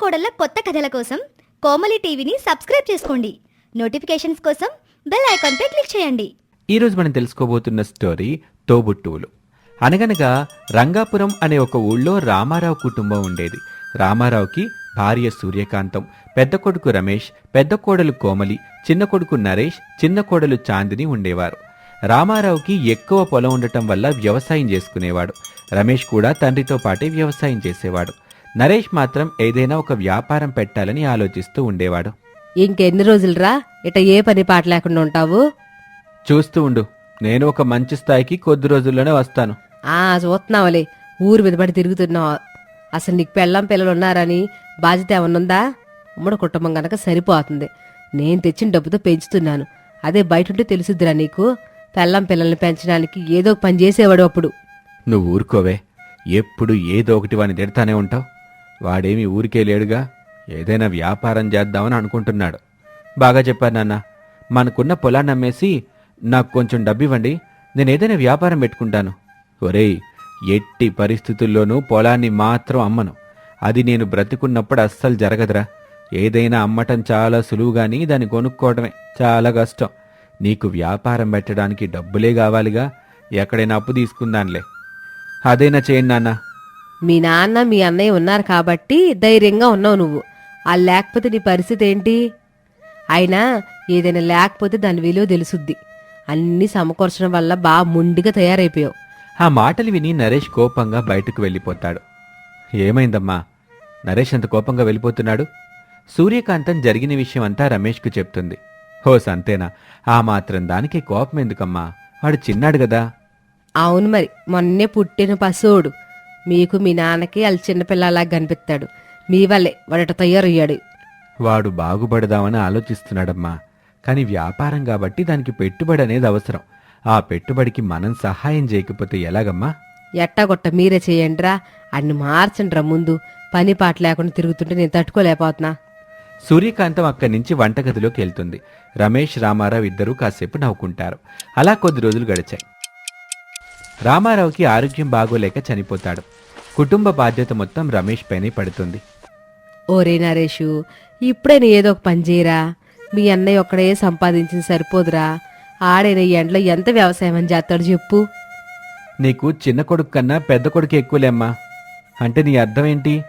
కోడళ్ళ కొత్త కథల కోసం కోమలి టీవీని సబ్స్క్రైబ్ చేసుకోండి. నోటిఫికేషన్స్ కోసం బెల్ ఐకాన్పై క్లిక్ చేయండి. ఈరోజు మనం తెలుసుకోబోతున్న స్టోరీ తోబుట్టువులు. అనగనగా రంగాపురం అనే ఒక ఊళ్ళో రామారావు కుటుంబం ఉండేది. రామారావుకి భార్య సూర్యకాంతం పెద్ద కొడుకు రమేష్ పెద్ద కోడలు కోమలి చిన్న కొడుకు నరేష్ చిన్న కోడలు చాందిని ఉండేవారు. రామారావుకి ఎక్కువ పొలం ఉండటం వల్ల వ్యవసాయం చేసుకునేవాడు. రమేష్ కూడా తండ్రితో పాటే వ్యవసాయం చేసేవాడు. నరేష్ మాత్రం ఏదైనా ఒక వ్యాపారం పెట్టాలని ఆలోచిస్తూ ఉండేవాడు. ఇంకెన్ని రోజులురా? ఇట ఏ పని పాట లేకుండా ఉంటావు? చూస్తూ ఉండు. నేను ఒక మంచి స్థాయికి కొద్ది రోజుల్లోనే వస్తాను. ఆ చూస్తున్నావులే. ఊరు మీద పడి తిరుగుతున్నావు. అసలు నీకు పెళ్ళం పిల్లలు ఉన్నారని బాధ్యత ఏమన్నుందా ఉమ్మడి కుటుంబం గనక సరిపోతుంది. నేను తెచ్చిన డబ్బుతో పెంచుతున్నాను. అదే బయట ఉంటే తెలుసుద్దిరా నీకు. పెళ్ళం పిల్లల్ని పెంచడానికి ఏదో ఒక పని చేసేవాడు అప్పుడు. నువ్వు ఊరుకోవే. ఎప్పుడు ఏదో ఒకటి వాడిని తిడతానే ఉంటావు. వాడేమి ఊరికే లేడుగా? ఏదైనా వ్యాపారం చేద్దామని అనుకుంటున్నాడు. బాగా చెప్పారు నాన్న. మనకున్న పొలాన్ని అమ్మేసి నాకు కొంచెం డబ్బు ఇవ్వండి నేను ఏదైనా వ్యాపారం పెట్టుకుంటాను. ఒరేయ్ ఎట్టి పరిస్థితుల్లోనూ పొలాన్ని మాత్రం అమ్మను. అది నేను బ్రతికున్నప్పుడు అస్సలు జరగదురా. ఏదైనా అమ్మటం చాలా సులువుగాని దాన్ని కొనుక్కోవడమే చాలా కష్టం. నీకు వ్యాపారం పెట్టడానికి డబ్బులే కావాలిగా. ఎక్కడైనా అప్పు తీసుకుందానులే. అదైనా చేయండి నాన్న. మీ నాన్న మీ అన్నయ్య ఉన్నారు కాబట్టి ధైర్యంగా ఉన్నావు నువ్వు. ఆ లేకపోతే నీ పరిస్థితి ఏంటి? అయినా ఏదైనా లేకపోతే దాని విలువ తెలుసుద్ది. అన్నీ సమకూర్చడం వల్ల బాగా ముండిగా తయారైపోయావు. ఆ మాటలు విని నరేష్ కోపంగా బయటకు వెళ్ళిపోతాడు. ఏమైందమ్మా? నరేష్ అంత కోపంగా వెళ్ళిపోతున్నాడు? సూర్యకాంతం జరిగిన విషయం అంతా రమేష్కు చెప్తుంది. హో సంతేనా ఆ మాత్రం దానికి కోపం ఎందుకమ్మా? వాడు చిన్నాడు కదా. అవును మరి మొన్నే పుట్టిన పశువుడు. మీకు మీ నాన్నకి వాళ్ళు చిన్నపిల్లలా కనిపిస్తాడు. మీ వల్లే వాడట తయారయ్యాడు. వాడు బాగుపడదామని ఆలోచిస్తున్నాడమ్మా. కానీ వ్యాపారం కాబట్టి దానికి పెట్టుబడి అనేది అవసరం. ఆ పెట్టుబడికి మనం సహాయం చేయకపోతే ఎలాగమ్మా? ఎట్టాగొట్ట మీరే చేయండిరా. అన్ని మార్చండిరా ముందు. పని పాట లేకుండా తిరుగుతుంటే నేను తట్టుకోలేకపోతున్నా. సూర్యకాంతం అక్కడి నుంచి వంటగదిలోకి వెళ్తుంది. రమేష్ రామారావు ఇద్దరూ కాసేపు నవ్వుకుంటారు. అలా కొద్ది రోజులు గడిచాయి. రామారావుకి ఆరోగ్యం బాగోలేక చనిపోతాడు. కుటుంబ బాధ్యత మొత్తం రమేష్ పైనే పడుతుంది. ఓరే నరేషు ఇప్పుడైనా ఏదో ఒక పని చేయరా? మీ అన్నయ్య ఒక్కడే సంపాదించింది సరిపోదురా. ఆడైన ఈ ఎండలో ఎంత వ్యవసాయం అని చేస్తాడు చెప్పు. నీకు చిన్న కొడుకు కన్నా పెద్ద కొడుకు ఎక్కువలేమ్మా. అంటే నీ అర్థం ఏంటి?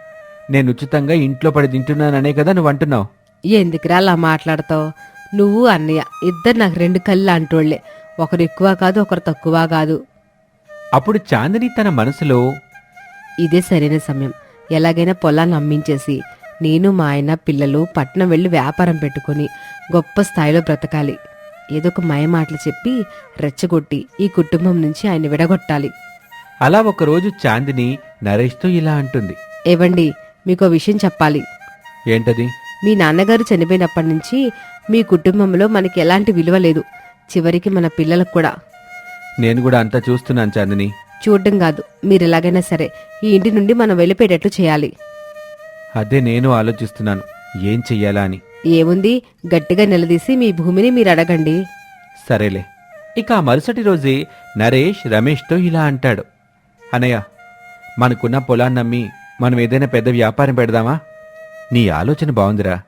నేను ఉచితంగా ఇంట్లో పడి తింటున్నాననే కదా నువ్వు అంటున్నావు. ఎందుకురా అలా మాట్లాడతావు? నువ్వు అన్నయ్య ఇద్దరు నాకు రెండు కళ్ళు అంటోళ్ళే ఒకరు ఎక్కువ కాదు ఒకరు తక్కువ కాదు. అప్పుడు చాందిని తన మనసులో ఇదే సరైన సమయం. ఎలాగైనా పొలాన్ని అమ్మించేసి నేను మా ఆయన పిల్లలు పట్నం వెళ్ళి వ్యాపారం పెట్టుకొని గొప్ప స్థాయిలో బ్రతకాలి. ఏదో ఒక మాయ మాటలు చెప్పి రెచ్చగొట్టి ఈ కుటుంబం నుంచి ఆయన విడగొట్టాలి. అలా ఒకరోజు చాందిని నరేష్తో ఇలా అంటుంది. ఏవండి మీకు విషయం చెప్పాలి. ఏంటది? మీ నాన్నగారు చనిపోయినప్పటి నుంచి మీ కుటుంబంలో మనకి ఎలాంటి విలువ లేదు. చివరికి మన పిల్లలకు కూడా. నేను కూడా అంతా చూస్తున్నాను చాందిని. చూడడం కాదు మీరు ఎలాగైనా సరే ఈ ఇంటి నుండి మనం వెళ్ళిపోయేటట్లు చేయాలి. అదే నేను ఆలోచిస్తున్నాను. ఏం చెయ్యాలా అని. ఏముంది? గట్టిగా నిలదీసి మీ భూమిని మీరు అడగండి. సరేలే. ఇక ఆ మరుసటి రోజే నరేష్ రమేష్తో ఇలా అంటాడు. అనయ్య మనకున్న పొలాన్ని నమ్మి మనం ఏదైనా పెద్ద వ్యాపారం పెడదామా? నీ ఆలోచన బాగుందిరా.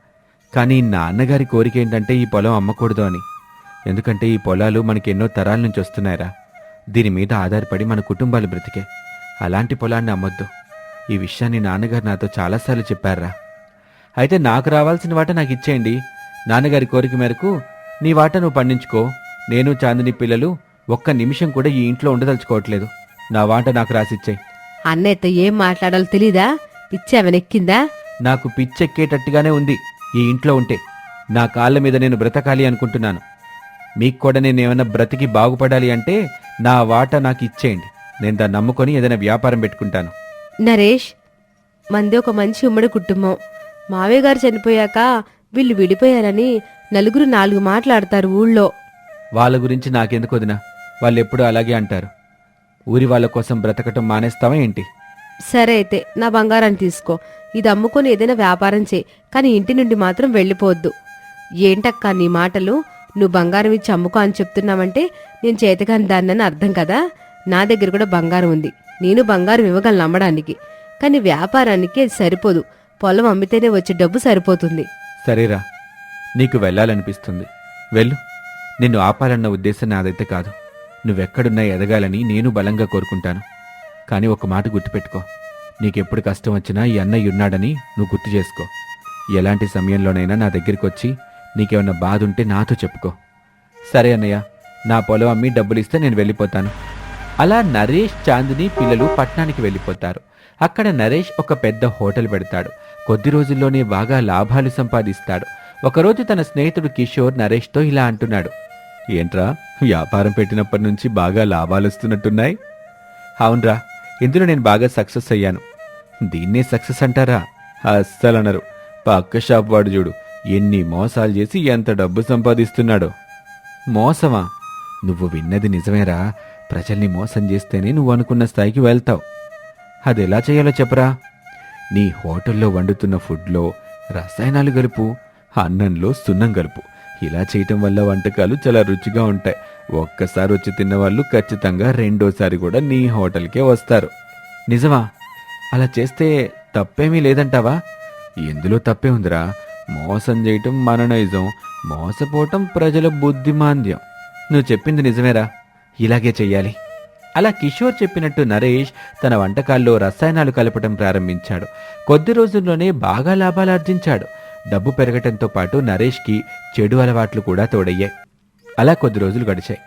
కానీ నాన్నగారి కోరిక ఏంటంటే ఈ పొలం అమ్మకూడదు అని. ఎందుకంటే ఈ పొలాలు మనకి ఎన్నో తరాల నుంచి వస్తున్నాయిరా. దీని మీద ఆధారపడి మన కుటుంబాలు బ్రతికే. అలాంటి పొలాన్ని అమ్మొద్దు. ఈ విషయాన్ని నాన్నగారు నాతో చాలాసార్లు చెప్పారురా. అయితే నాకు రావాల్సిన వాట నాకు ఇచ్చేయండి. నాన్నగారి కోరిక మేరకు నీ వాట నువ్వు పండించుకో. నేను చాందిని పిల్లలు ఒక్క నిమిషం కూడా ఈ ఇంట్లో ఉండదలుచుకోవట్లేదు. నా వాట నాకు రాసిచ్చేయి. అన్నయ్యతో ఏం మాట్లాడాలో తెలీదా? పిచ్చావెనెక్కిందా నాకు పిచ్చెక్కేటట్టుగానే ఉంది ఈ ఇంట్లో ఉంటే. నా కాళ్ళ మీద నేను బ్రతకాలి అనుకుంటున్నాను. మీకు కూడా నేను ఏమైనా బ్రతికి బాగుపడాలి అంటే నా వాట నాకు ఇచ్చేయండి. నేను దాన్ని నమ్ముకొని ఏదైనా వ్యాపారం పెట్టుకుంటాను. నరేష్ మంది ఒక మంచి ఉమ్మడి కుటుంబం. మావయ్య గారు చనిపోయాక వీళ్ళు విడిపోయారని నలుగురు నాలుగు మాట్లాడతారు ఊళ్ళో. వాళ్ళ గురించి నాకెందుకు వదినా? వాళ్ళు ఎప్పుడూ అలాగే అంటారు. ఊరి వాళ్ళ కోసం బ్రతకటం మానేస్తావా ఏంటి? సరే అయితే నా బంగారాన్ని తీసుకో. ఇది అమ్ముకొని ఏదైనా వ్యాపారం చేయి కానీ ఇంటి నుండి మాత్రం వెళ్ళిపోవద్దు. ఏంటక్కా నీ మాటలు? నువ్వు బంగారం ఇచ్చి అమ్ముకో అని చెప్తున్నావంటే నేను చేతకాని దాన్నని అర్థం కదా? నా దగ్గర కూడా బంగారం ఉంది. నేను బంగారం ఇవ్వగలను అమ్మడానికి. కానీ వ్యాపారానికి అది సరిపోదు. పొలం అమ్మితేనే వచ్చే డబ్బు సరిపోతుంది. సరేరా. నీకు వెళ్ళాలనిపిస్తుంది. వెళ్ళు. నిన్ను ఆపాలన్న ఉద్దేశం నాదైతే కాదు. నువ్వెక్కడున్నా ఎదగాలని నేను బలంగా కోరుకుంటాను. కానీ ఒక మాట గుర్తుపెట్టుకో. నీకెప్పుడు కష్టం వచ్చినా ఈ అన్నయ్య ఉన్నాడని నువ్వు గుర్తు చేసుకో. ఎలాంటి సమయంలోనైనా నా దగ్గరికి వచ్చి నీకేమన్నా బాధ ఉంటే నాతో చెప్పుకో. సరే అన్నయ్య నా పొలం అమ్మి డబ్బులు ఇస్తే నేను వెళ్ళిపోతాను. అలా నరేష్ చాందిని పిల్లలు పట్నానికి వెళ్ళిపోతారు. అక్కడ నరేష్ ఒక పెద్ద హోటల్ పెడతాడు. కొద్ది రోజుల్లోనే బాగా లాభాలు సంపాదిస్తాడు. ఒకరోజు తన స్నేహితుడు కిషోర్ నరేష్తో ఇలా అంటున్నాడు. ఏంట్రా వ్యాపారం పెట్టినప్పటి నుంచి బాగా లాభాలు వస్తున్నట్టున్నాయి? అవునరా ఇందులో నేను బాగా సక్సెస్ అయ్యాను. దీన్నే సక్సెస్ అంటారా? అస్సలు అనరు పక్క షాప్ వాడు చూడు. ఎన్ని మోసాలు చేసి ఎంత డబ్బు సంపాదిస్తున్నాడో. మోసమా? నువ్వు విన్నది నిజమేరా. ప్రజల్ని మోసం చేస్తేనే నువ్వు అనుకున్న స్థాయికి వెళ్తావు. అది ఎలా చేయాలో చెప్పరా? నీ హోటల్లో వండుతున్న ఫుడ్లో రసాయనాలు కలుపు అన్నంలో సున్నం కలుపు. ఇలా చేయటం వల్ల వంటకాలు చాలా రుచిగా ఉంటాయి. ఒక్కసారి వచ్చి తిన్నవాళ్ళు ఖచ్చితంగా రెండోసారి కూడా నీ హోటల్కే వస్తారు. నిజమా? అలా చేస్తే తప్పేమీ లేదంటావా? ఎందులో తప్పే ఉందిరా. మోసం చేయటం మన నైజం మోసపోవటం ప్రజల బుద్ధిమాంద్యం. నువ్వు చెప్పింది నిజమేరా? ఇలాగే చెయ్యాలి. అలా కిషోర్ చెప్పినట్టు నరేష్ తన వంటకాల్లో రసాయనాలు కలపటం ప్రారంభించాడు. కొద్ది రోజుల్లోనే బాగా లాభాలు ఆర్జించాడు. డబ్బు పెరగటంతో పాటు నరేష్కి చెడు అలవాట్లు కూడా తోడయ్యాయి. అలా కొద్ది రోజులు గడిచాయి.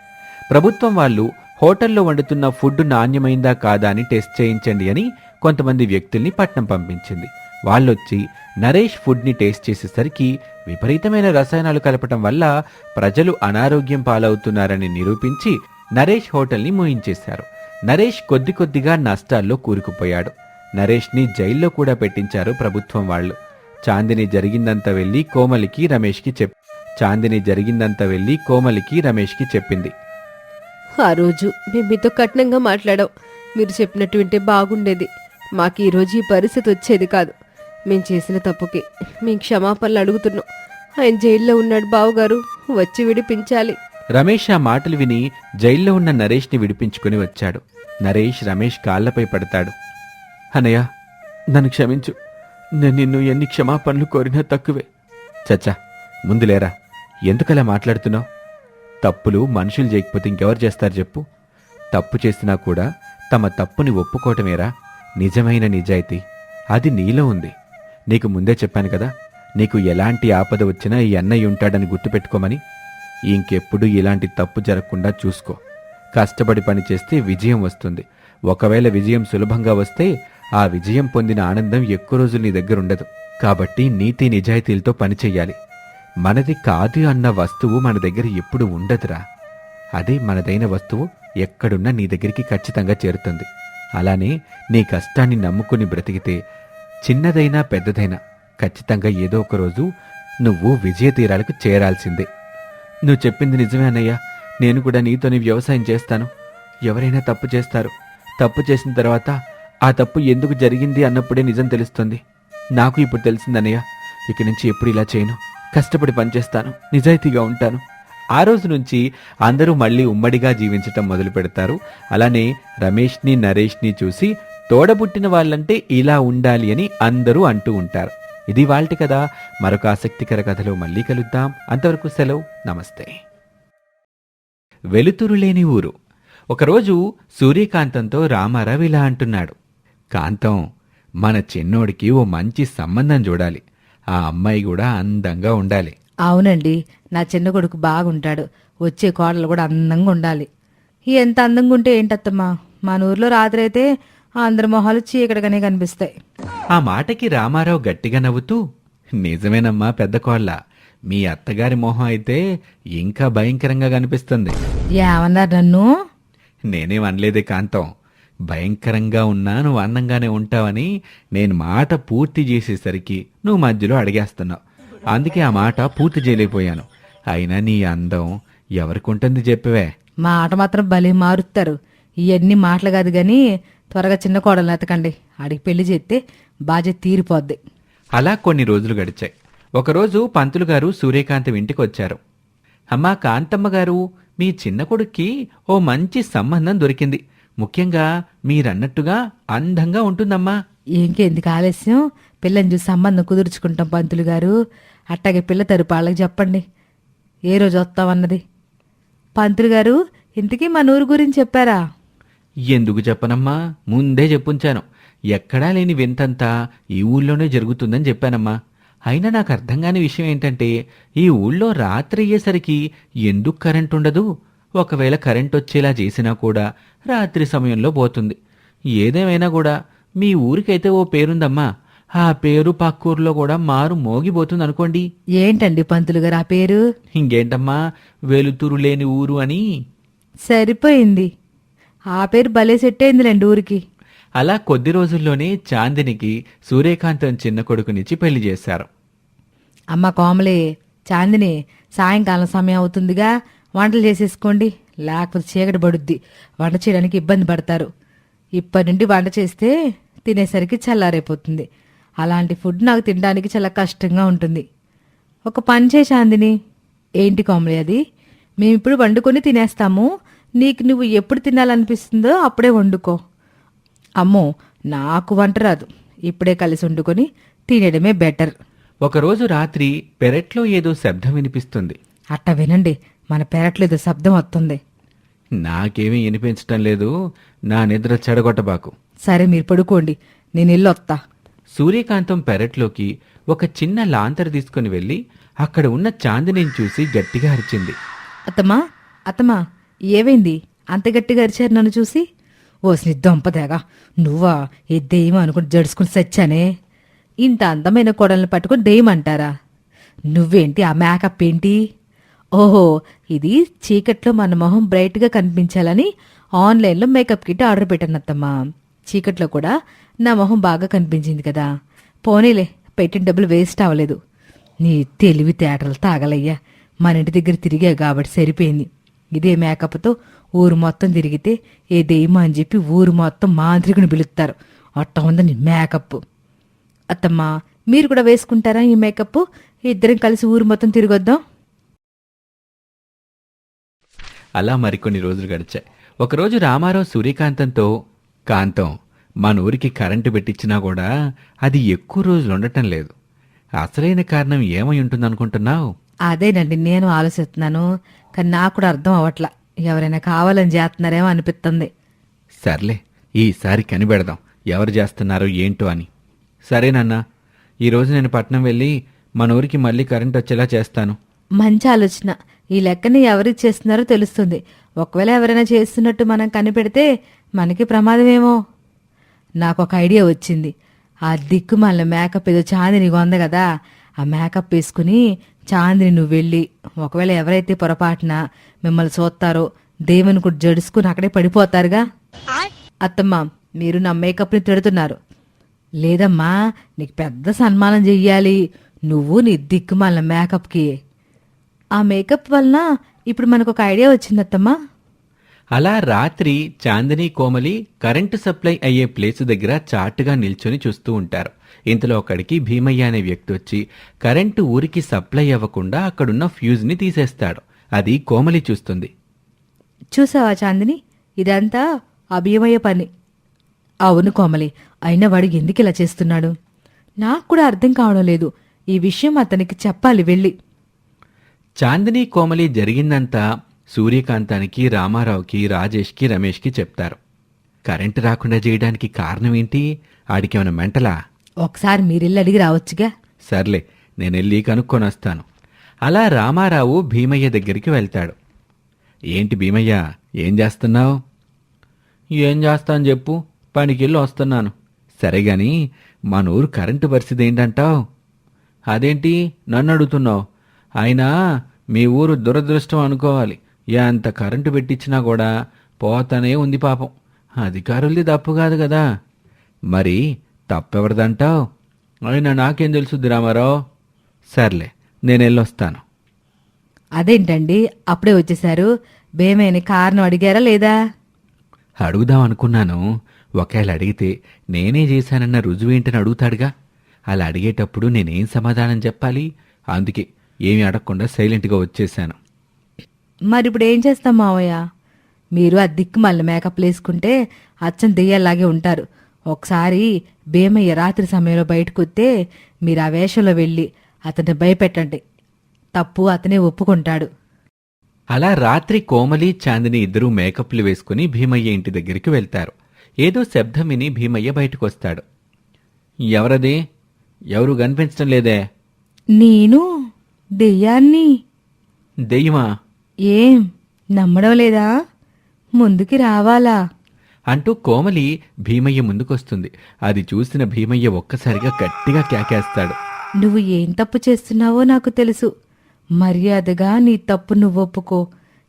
ప్రభుత్వం వాళ్ళు హోటల్లో వండుతున్న ఫుడ్ నాణ్యమైందా కాదా అని టెస్ట్ చేయించండి అని కొంతమంది వ్యక్తుల్ని పట్నం పంపించింది. వాళ్ళొచ్చి నరేష్ ఫుడ్ని టేస్ట్ చేసేసరికి విపరీతమైన రసాయనాలు కలపటం వల్ల ప్రజలు అనారోగ్యం పాలవుతున్నారని నిరూపించి నరేష్ హోటల్ని మూయించేశారు. నరేష్ కొద్ది కొద్దిగా నష్టాల్లో కూరుకుపోయాడు. నరేష్ని జైల్లో కూడా పెట్టించారు ప్రభుత్వం వాళ్ళు. చాందిని జరిగిందంతా వెళ్ళి కోమలికి రమేష్కి చెప్ చాందిని జరిగిందంతా వెళ్ళి కోమలికి రమేష్కి చెప్పింది. ఆ రోజు మేము మీతో కఠినంగా మాట్లాడాం. మీరు చెప్పినట్టు వింటే బాగుండేది. మాకు ఈ రోజు ఈ పరిస్థితి వచ్చేది కాదు. మేము చేసిన తప్పుకి మేము క్షమాపణలు అడుగుతున్నాం. ఆయన జైల్లో ఉన్నాడు బావుగారు వచ్చి విడిపించాలి. రమేష్ ఆ మాటలు విని జైల్లో ఉన్న నరేష్ని విడిపించుకుని వచ్చాడు. నరేష్ రమేష్ కాళ్ళపై పడతాడు. అనయ్య నన్ను క్షమించు. నేను నిన్ను ఎన్ని క్షమాపణలు కోరినా తక్కువే. చచ్చా ముందులేరా ఎందుకలా మాట్లాడుతున్నావు? తప్పులు మనుషులు చేయకపోతే ఇంకెవరు చేస్తారు చెప్పు. తప్పు చేసినా కూడా తమ తప్పుని ఒప్పుకోవటమేరా నిజమైన నిజాయితీ. అది నీలో ఉంది. నీకు ముందే చెప్పాను కదా నీకు ఎలాంటి ఆపద వచ్చినా ఈ అన్నయ్య ఉంటాడని గుర్తుపెట్టుకోమని. ఇంకెప్పుడు ఇలాంటి తప్పు జరగకుండా చూసుకో. కష్టపడి పని చేస్తే విజయం వస్తుంది. ఒకవేళ విజయం సులభంగా వస్తే ఆ విజయం పొందిన ఆనందం ఎక్కువ రోజులు నీ దగ్గర ఉండదు. కాబట్టి నీతి నిజాయితీలతో పని మనది కాదు అన్న వస్తువు మన దగ్గర ఎప్పుడు ఉండదురా. అదే మనదైన వస్తువు ఎక్కడున్నా నీ దగ్గరికి ఖచ్చితంగా చేరుతుంది. అలానే నీ కష్టాన్ని నమ్ముకుని బ్రతికితే చిన్నదైనా పెద్దదైనా ఖచ్చితంగా ఏదో ఒక రోజు నువ్వు విజయ తీరాలకు చేరాల్సిందే. నువ్వు చెప్పింది నిజమే అన్నయ్య. నేను కూడా నీతోని వ్యవసాయం చేస్తాను. ఎవరైనా తప్పు చేస్తారు. తప్పు చేసిన తర్వాత ఆ తప్పు ఎందుకు జరిగింది అన్నప్పుడే నిజం తెలుస్తుంది. నాకు ఇప్పుడు తెలిసిందన్నయ్య ఇక నుంచి ఎప్పుడు ఇలా చేయను. కష్టపడి పనిచేస్తాను. నిజాయితీగా ఉంటాను. ఆ రోజు నుంచి అందరూ మళ్ళీ ఉమ్మడిగా జీవించటం మొదలు పెడతారు అలానే రమేష్ని నరేష్ని చూసి తోడబుట్టిన వాళ్ళంటే ఇలా ఉండాలి అని అందరూ అంటూ ఉంటారు. ఇది వాళ్ళటి కదా మరొక ఆసక్తికర కథలో మళ్ళీ కలుద్దాం. అంతవరకు సెలవు. నమస్తే. వెలుతురు లేని ఊరు. ఒకరోజు సూర్యకాంతంతో రామారావు ఇలా అంటున్నాడు. కాంతం మన చిన్నోడికి ఓ మంచి సంబంధం చూడాలి. ఆ అమ్మాయి కూడా అందంగా ఉండాలి. అవునండి. నా చిన్న కొడుకు బాగుంటాడు. వచ్చే కోడలు కూడా అందంగా ఉండాలి. ఎంత అందంగా ఉంటే ఏంటత్తమ్మా? మన ఊర్లో రాత్రి అయితే అందరి మొహాలు చీకటిగానే కనిపిస్తాయి. ఆ మాటకి రామారావు గట్టిగా నవ్వుతూ నిజమేనమ్మా పెద్ద కోళ్ళ. మీ అత్తగారి మొహం అయితే ఇంకా భయంకరంగా కనిపిస్తుంది. ఏమన్నారు నన్ను? నేనేం అనలేదే కాంతం. భయంకరంగా ఉన్నా నువ్వు అందంగానే ఉంటావని నేను మాట పూర్తి చేసేసరికి నువ్వు మధ్యలో అడిగేస్తున్నావు. అందుకే ఆ మాట పూర్తి చేయలేకపోయాను. అయినా నీ అందం ఎవరికుంటుంది చెప్పవే? మాట మాత్రం భలే మారుస్తారు. ఇవన్నీ మాటలు కాదు గాని త్వరగా చిన్న కోడలు ఎతకండి. ఆడికి పెళ్ళి చేస్తే బాధ్యత తీరిపోద్ది. అలా కొన్ని రోజులు గడిచాయి. ఒకరోజు పంతులు గారు సూర్యకాంతం ఇంటికి వచ్చారు అమ్మా కాంతమ్మ గారు మీ చిన్న కొడుక్కి ఓ మంచి సంబంధం దొరికింది. ముఖ్యంగా మీరన్నట్టుగా అందంగా ఉంటుందమ్మా. ఇంకెందుకు ఆలస్యం? పిల్లని చూసి సంబంధం కుదుర్చుకుంటాం పంతులు గారు. అట్టాగే పిల్ల తరపు వాళ్ళకి చెప్పండి. ఏ రోజు వస్తామన్నది పంతులు గారు ఇంతకీ మన ఊరు గురించి చెప్పారా? ఎందుకు చెప్పనమ్మా? ముందే చెప్పుంచాను. ఎక్కడా లేని వింతంతా ఈ ఊళ్ళోనే జరుగుతుందని చెప్పానమ్మా. అయినా నాకు అర్థం కాని విషయం ఏంటంటే ఈ ఊళ్ళో రాత్రి అయ్యేసరికి ఎందుకు కరెంట్ ఉండదు ఒకవేళ కరెంట్ వచ్చేలా చేసినా కూడా రాత్రి సమయంలో పోతుంది. ఏదేమైనా కూడా మీ ఊరికైతే ఓ పేరుందమ్మా. ఆ పేరు పక్కూరులో కూడా మారు మోగిపోతుంది అనుకోండి ఏంటండి పంతులు గారు ఆ పేరు? ఇంకేంటమ్మా? వెలుతురు లేని ఊరు అని. సరిపోయింది. ఆ పేరు భలే సెట్ అయిందిలేండి ఊరికి. అలా కొద్ది రోజుల్లోనే చాందినికి సూర్యకాంతం చిన్న కొడుకునిచ్చి పెళ్ళి చేశారు. అమ్మ కోమలే చాందిని సాయంకాలం సమయం అవుతుందిగా వంటలు చేసేసుకోండి. లేకపోతే చీకటి పడుద్ది. వంట చేయడానికి ఇబ్బంది పడతారు. ఇప్పటి నుండి వంట చేస్తే తినేసరికి చల్లారైపోతుంది. అలాంటి ఫుడ్ నాకు తినడానికి చాలా కష్టంగా ఉంటుంది. ఒక పని చేయి చాందిని. ఏంటి కోమలి అది? మేము ఇప్పుడు వండుకొని తినేస్తాము. నీకు నువ్వు ఎప్పుడు తినాలనిపిస్తుందో అప్పుడే వండుకో. అమ్మో నాకు వంట రాదు. ఇప్పుడే కలిసి వండుకొని తినేయడమే బెటర్. ఒకరోజు రాత్రి పెరట్లో ఏదో శబ్దం వినిపిస్తుంది. అట్ట వినండి మన పెరట్లేదు శబ్దం వస్తుంది. నాకేమీ వినిపించటం లేదు. నా నిద్ర చెడగొట్టబాకు. సరే మీరు పడుకోండి. నేను ఇల్లు వస్తా సూర్యకాంతం పెరట్లోకి ఒక చిన్న లాంతరు తీసుకుని వెళ్ళి అక్కడ ఉన్న చాందినిని చూసి గట్టిగా అరిచింది. అత్తమ్మా అత్తమ్మా ఏవైంది అంత గట్టిగా అరిచారు నన్ను చూసి? ఓ దొంపదేగా నువ్వా? ఏ దెయ్యం అనుకుని జడుచుకుని సచ్చానే? ఇంత అందమైన కొడల్ని పట్టుకుని దెయ్యం అంటారా? నువ్వేంటి ఆ మేకప్ ఏంటి? ఓహో ఇది చీకట్లో మన మొహం బ్రైట్గా కనిపించాలని ఆన్లైన్లో మేకప్ కిట్ ఆర్డర్ పెట్టానత్తమ్మా. చీకట్లో కూడా నా మొహం బాగా కనిపించింది కదా. పోనీలే పెట్టిన డబ్బులు వేస్ట్ అవ్వలేదు. నీ తెలివి తేటలు తాగలయ్యా. మన ఇంటి దగ్గర తిరిగా కాబట్టి సరిపోయింది. ఇదే మేకప్తో ఊరు మొత్తం తిరిగితే ఏ దెయ్యమా అని చెప్పి ఊరు మొత్తం మాంత్రికుని పిలుస్తారు. అట్ట ఉందని మేకప్. అత్తమ్మా మీరు కూడా వేసుకుంటారా ఈ మేకప్? ఇద్దరం కలిసి ఊరు మొత్తం తిరిగొద్దాం. అలా మరికొన్ని రోజులు గడిచాయి. ఒకరోజు రామారావు సూర్యకాంతంతో కాంతం మన ఊరికి కరెంటు పెట్టించినా కూడా అది ఎక్కువ రోజులు ఉండటం లేదు. అసలైన కారణం ఏమై ఉంటుందనుకుంటున్నావు? అదేనండి నేను ఆలోచిస్తున్నాను. కానీ నాకు కూడా అర్థం అవ్వట్లా. ఎవరైనా కావాలని చేస్తున్నారేమో అనిపిస్తుంది సర్లే ఈసారి కనిపెడదాం. ఎవరు చేస్తున్నారో ఏంటో అని. సరేనన్నా ఈరోజు నేను పట్నం వెళ్ళి మన ఊరికి మళ్ళీ కరెంట్ వచ్చేలా చేస్తాను. మంచి ఆలోచన. ఈ లెక్కని ఎవరు చేస్తున్నారో తెలుస్తుంది. ఒకవేళ ఎవరైనా చేస్తున్నట్టు మనం కనిపెడితే మనకి ప్రమాదమేమో. నాకు ఒక ఐడియా వచ్చింది. ఆ దిక్కు మళ్ళీ మేకప్ ఏదో చాందిని కొంద కదా. ఆ మేకప్ వేసుకుని చాందిని నువ్వు వెళ్ళి ఒకవేళ ఎవరైతే పొరపాటున మిమ్మల్ని చూస్తారో దేవుని కూడా జడుచుకుని అక్కడే పడిపోతారుగా? అత్తమ్మ మీరు నా మేకప్ని తిడుతున్నారు. లేదమ్మా నీకు పెద్ద సన్మానం చెయ్యాలి. నువ్వు నీ దిక్కుమాల మేకప్కి ఆ మేకప్ వలన ఇప్పుడు మనకు ఒక ఐడియా వచ్చింది అత్తమ్మా. అలా రాత్రి చాందిని కోమలి కరెంటు సప్లై అయ్యే ప్లేసు దగ్గర చాటుగా నిల్చొని చూస్తూ ఉంటారు. ఇంతలో అక్కడికి భీమయ్య అనే వ్యక్తి వచ్చి కరెంటు ఊరికి సప్లై అవ్వకుండా అక్కడున్న ఫ్యూజ్ని తీసేస్తాడు. అది కోమలి చూస్తుంది. చూసావా చాందిని? ఇదంతా అభియమయ్య పని. అవును కోమలి అయినా వాడు ఎందుకు ఇలా చేస్తున్నాడు? నాకు కూడా అర్థం కావడం లేదు. ఈ విషయం అతనికి చెప్పాలి వెళ్ళి. చాందిని కోమలి జరిగిందంతా సూర్యకాంతానికి రామారావుకి రాజేష్కి రమేష్కి చెప్తారు. కరెంటు రాకుండా చేయడానికి కారణం ఏంటి? ఆడికేమైనా మెంటలా? ఒకసారి మీరెళ్ళి అడిగి రావచ్చుగా? సర్లే నేను వెళ్ళి కనుక్కొని వస్తాను అలా రామారావు భీమయ్య దగ్గరికి వెళ్తాడు. ఏంటి భీమయ్య ఏం చేస్తున్నావు? ఏం చేస్తాను చెప్పు పనికెళ్ళి వస్తున్నాను. సరే గాని మన ఊరు కరెంటు పరిస్థితి ఏంటంటావు అదేంటి నన్ను అడుగుతున్నావు? అయినా మీ ఊరు దురదృష్టం అనుకోవాలి. ఎంత కరెంటు పెట్టించినా కూడా పోతానే ఉంది పాపం. అధికారులది తప్పు కాదు కదా. మరి తప్పెవరిదంటావు? అయినా నాకేం తెలుసుద్ది రామారావు సర్లే నేను వెళ్ళొస్తాను అదేంటండి? అప్పుడే వచ్చేశారు. భేమేని కారణం అడిగారా లేదా? అడుగుదాం అనుకున్నాను ఒకవేళ అడిగితే నేనే చేశానన్న రుజువేంటని అడుగుతాడుగా. అలా అడిగేటప్పుడు నేనేం సమాధానం చెప్పాలి? అందుకే ఏమీ అడగకుండా సైలెంట్గా వచ్చేశాను. మరి ఇప్పుడు ఏం చేస్తాం మావయ్య? మీరు ఆ దిక్కు మళ్ళీ మేకప్ వేసుకుంటే అచ్చం దెయ్యాలాగే ఉంటారు. ఒకసారి భీమయ్య రాత్రి సమయంలో బయటకు వస్తే మీరు ఆ వేషంలో వెళ్ళి అతన్ని భయపెట్టండి. తప్పు అతనే ఒప్పుకుంటాడు. అలా రాత్రి కోమలి చాందిని ఇద్దరూ మేకప్లు వేసుకుని భీమయ్య ఇంటి దగ్గరికి వెళ్తారు. ఏదో శబ్దం విని భీమయ్య బయటకొస్తాడు. ఎవరది? ఎవరు కనిపించడం లేదే? నేను? దెయ్యాన్ని? దెయ్యమా? ఏం? నమ్మడం లేదా? ముందుకి రావాలా? అంటూ కోమలి భీమయ్య ముందుకొస్తుంది. అది చూసిన భీమయ్య ఒక్కసారిగా గట్టిగా కేకేస్తాడు. నువ్వు ఏం తప్పు చేస్తున్నావో నాకు తెలుసు. మర్యాదగా నీ తప్పు నువ్వు ఒప్పుకో.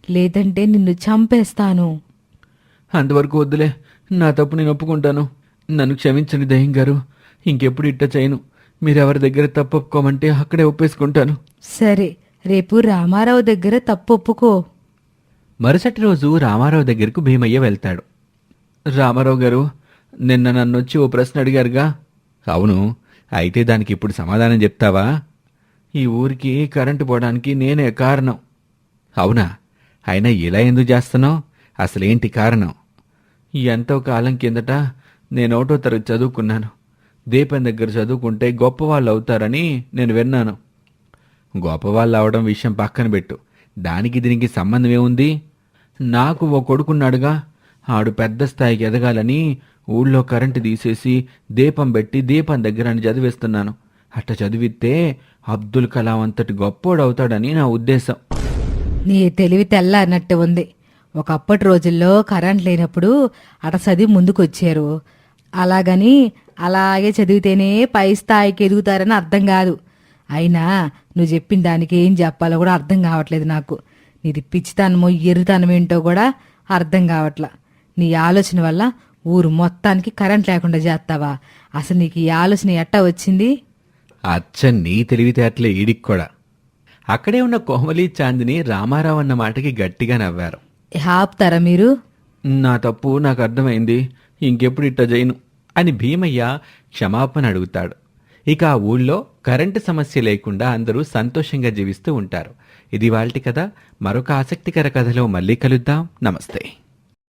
లేదంటే నిన్ను చంపేస్తాను. అంతవరకు వద్దులే. నా తప్పు నేను ఒప్పుకుంటాను. నన్ను క్షమించండి దయ్యం గారు. ఇంకెప్పుడు ఇట్ట చేయను. మీరెవరి దగ్గర తప్పు ఒప్పుకోమంటే అక్కడే ఒప్పేసుకుంటాను. సరే రేపు రామారావు దగ్గర తప్పు ఒప్పుకో. మరుసటి రోజు రామారావు దగ్గరకు భీమయ్య వెళ్తాడు. రామారావు గారు నిన్న నన్ను వచ్చి ఓ ప్రశ్న అడిగారుగా. అవును అయితే దానికి ఇప్పుడు సమాధానం చెప్తావా? ఈ ఊరికి కరెంటు పోవడానికి నేనే కారణం. అవునా? అయినా ఇలా ఎందుకు చేస్తున్నావు? అసలేంటి కారణం? ఎంతో కాలం కిందట నేను ఒకటో తరగతి చదువుకున్నాను. దీపం దగ్గర చదువుకుంటే గొప్పవాళ్ళు అవుతారని నేను విన్నాను. గొప్పవాళ్ళు అవడం విషయం పక్కన పెట్టు. దానికి దీనికి సంబంధం ఏముంది? నాకు ఓ కొడుకున్నాడుగా. ఆడు పెద్ద స్థాయికి ఎదగాలని ఊళ్ళో కరెంటు తీసేసి దీపం పెట్టి దీపం దగ్గర అని చదివిస్తున్నాను. అట్ట చదివితే అబ్దుల్ కలాం అంతటి గొప్పోడు అవుతాడని నా ఉద్దేశం. నీ తెలివి తెల్ల అన్నట్టు ఉంది. ఒకప్పటి రోజుల్లో కరెంట్ లేనప్పుడు అట చదివి ముందుకొచ్చారు. అలాగని అలాగే చదివితేనే పై స్థాయికి ఎదుగుతారని అర్థం కాదు. అయినా నువ్వు చెప్పిన దానికి ఏం చెప్పాలో కూడా అర్థం కావట్లేదు నాకు. నీది పిచ్చితనమో ఎర్రితనం ఏంటో కూడా అర్థం కావట్లా. నీ ఆలోచన వల్ల ఊరు మొత్తానికి కరెంట్ లేకుండా చేస్తావా? అసలు నీకు ఈ ఆలోచన ఎట్టా వచ్చింది? అచ్చ నీ తెలివితేటలే ఈడికి కూడా. అక్కడే ఉన్న కోమలి చాందిని రామారావు అన్న మాటకి గట్టిగా నవ్వారు. ఆపుతారా మీరు? నా తప్పు నాకు అర్థమైంది. ఇంకెప్పుడు ఇట్ట చేయను అని భీమయ్య క్షమాపణ అడుగుతాడు. ఇక ఆ ఊళ్ళో కరెంటు సమస్య లేకుండా అందరూ సంతోషంగా జీవిస్తూ ఉంటారు. ఇది వాళ్ళటి కథ. మరొక ఆసక్తికర కథలో మళ్ళీ కలుద్దాం. నమస్తే.